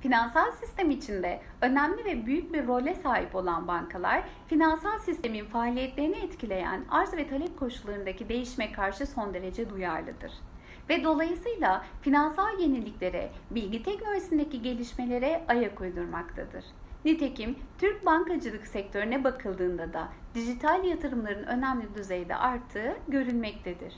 Finansal sistem içinde önemli ve büyük bir role sahip olan bankalar, finansal sistemin faaliyetlerini etkileyen arz ve talep koşullarındaki değişime karşı son derece duyarlıdır. Ve dolayısıyla finansal yeniliklere, bilgi teknolojisindeki gelişmelere ayak uydurmaktadır. Nitekim Türk bankacılık sektörüne bakıldığında da dijital yatırımların önemli düzeyde arttığı görülmektedir.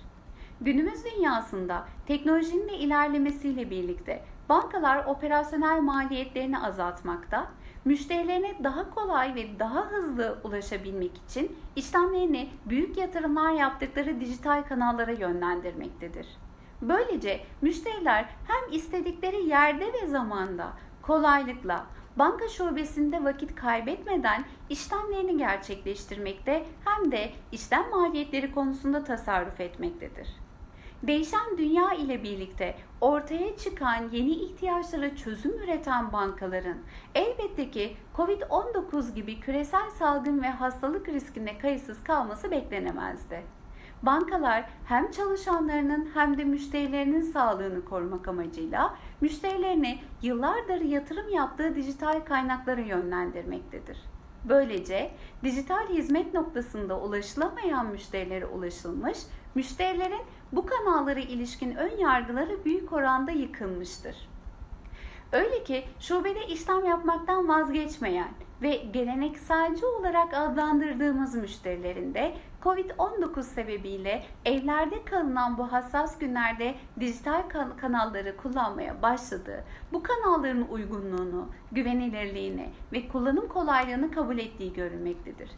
Günümüz dünyasında teknolojinin de ilerlemesiyle birlikte bankalar operasyonel maliyetlerini azaltmakta, müşterilerine daha kolay ve daha hızlı ulaşabilmek için işlemlerini büyük yatırımlar yaptıkları dijital kanallara yönlendirmektedir. Böylece müşteriler hem istedikleri yerde ve zamanda kolaylıkla banka şubesinde vakit kaybetmeden işlemlerini gerçekleştirmekte hem de işlem maliyetleri konusunda tasarruf etmektedir. Değişen dünya ile birlikte ortaya çıkan yeni ihtiyaçlara çözüm üreten bankaların elbette ki COVID-19 gibi küresel salgın ve hastalık riskine kayıtsız kalması beklenemezdi. Bankalar hem çalışanlarının hem de müşterilerinin sağlığını korumak amacıyla müşterilerini yıllardır yatırım yaptığı dijital kaynaklara yönlendirmektedir. Böylece dijital hizmet noktasında ulaşılamayan müşterilere ulaşılmış, müşterilerin bu kanallara ilişkin ön yargıları büyük oranda yıkılmıştır. Öyle ki şubede işlem yapmaktan vazgeçmeyen ve gelenekselci olarak adlandırdığımız müşterilerin de Covid-19 sebebiyle evlerde kalınan bu hassas günlerde dijital kanalları kullanmaya başladığı, bu kanalların uygunluğunu, güvenilirliğini ve kullanım kolaylığını kabul ettiği görülmektedir.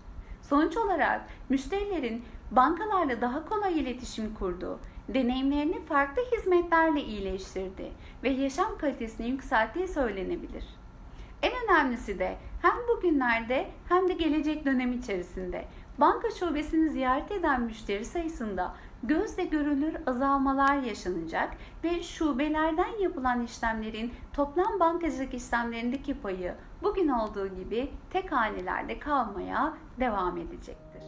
Sonuç olarak müşterilerin bankalarla daha kolay iletişim kurduğu, deneyimlerini farklı hizmetlerle iyileştirdi ve yaşam kalitesini yükselttiği söylenebilir. En önemlisi de hem bugünlerde hem de gelecek dönem içerisinde banka şubesini ziyaret eden müşteri sayısında gözle görülür azalmalar yaşanacak ve şubelerden yapılan işlemlerin toplam bankacılık işlemlerindeki payı bugün olduğu gibi tek hanelerde kalmaya devam edecektir.